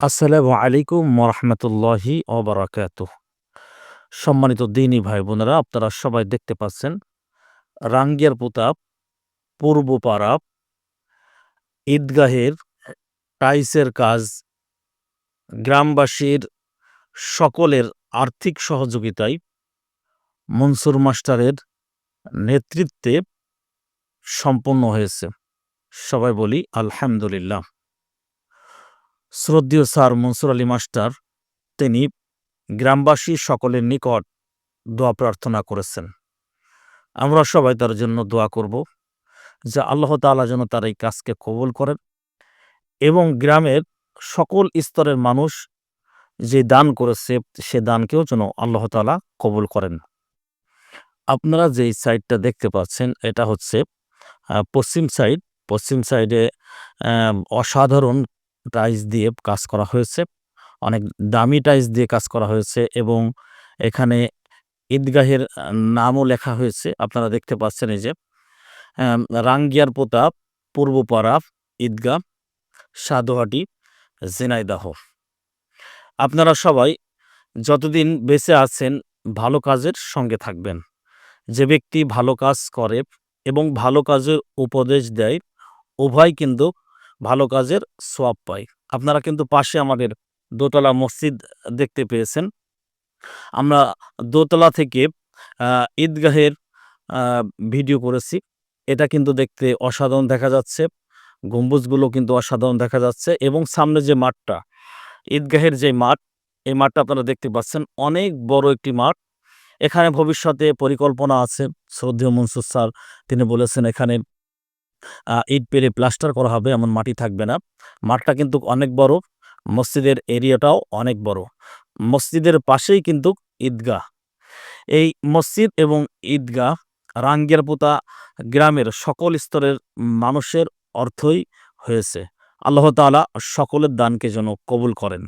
আসসালামু আলাইকুম মরহমতুল্লাহি অবরাকাত সম্মানিত দিনী ভাই বোনেরা, আপনারা সবাই দেখতে পাচ্ছেন, রাঙ্গিয়ার প্রতাপ, পূর্ব পাড়া, ঈদগাহের টাইসের কাজ, গ্রামবাসীর সকলের আর্থিক সহযোগিতায় মনসুর মাস্টারের নেতৃত্বে সম্পন্ন হয়েছে। সবাই বলি আলহামদুলিল্লাহ। শ্রদ্ধেয় স্যার মনসুর আলী মাস্টার, তিনি গ্রামবাসী সকলের নিকট দোয়া প্রার্থনা করেছেন। আমরা সবাই তার জন্য দোয়া করব যে আল্লাহ তাআলা যেন তার এই কাজকে কবল করেন এবং গ্রামের সকল স্তরের মানুষ যে দান করেছে, সে দানকেও যেন আল্লাহ তাআলা কবুল করেন। আপনারা যেই সাইডটা দেখতে পাচ্ছেন, এটা হচ্ছে পশ্চিম সাইড। পশ্চিম সাইডে অসাধারণ টাইলস দিয়ে কাজ করা হয়েছে। অনেক দামি টাইলস দিয়ে কাজ করা হয়েছে এবং এখানে ঈদগাহের নামও লেখা হয়েছে। আপনারা দেখতে পাচ্ছেন এই যে রাঙ্গিয়ার প্রতাপ, পূর্বপাড়া, ঈদগাহ, সাদোহাটি, ঝিনাইদাহ। আপনারা সবাই যতদিন বেঁচে আছেন, ভালো কাজের সঙ্গে থাকবেন। যে ব্যক্তি ভালো কাজ করে এবং ভালো কাজের উপদেশ দেয়, উভয় কিন্তু ভালো কাজের সোয়াব পায় আপনারা কিন্তু পাশে আমাদের দোতলা মসজিদ দেখতে পেয়েছেন। আমরা দোতলা থেকে ঈদগাহের ভিডিও করেছি। এটা কিন্তু দেখতে অসাধারণ দেখা যাচ্ছে। গম্বুজগুলো কিন্তু অসাধারণ দেখা যাচ্ছে এবং সামনে যে মাঠটা, ঈদগাহের যে মাঠ, এই মাঠটা আপনারা দেখতে পাচ্ছেন। অনেক বড় একটি মাঠ। এখানে ভবিষ্যতে পরিকল্পনা আছে। শ্রদ্ধেয় মনসুর স্যার, তিনি বলেছেন এখানে ইট পেরে প্লাস্টার করা হবে এমন মাটি থাকবে না। মাঠটা কিন্তু অনেক বড়, মসজিদের এরিয়াটাও অনেক বড়। মসজিদের পাশেই কিন্তু ঈদগাহ। এই মসজিদ এবং ঈদগাহ রাঙ্গিয়ারপোতা গ্রামের সকল স্তরের মানুষের অর্থই হয়েছে। আল্লাহ তাআলা সকলের দানকে যেন কবুল করেন।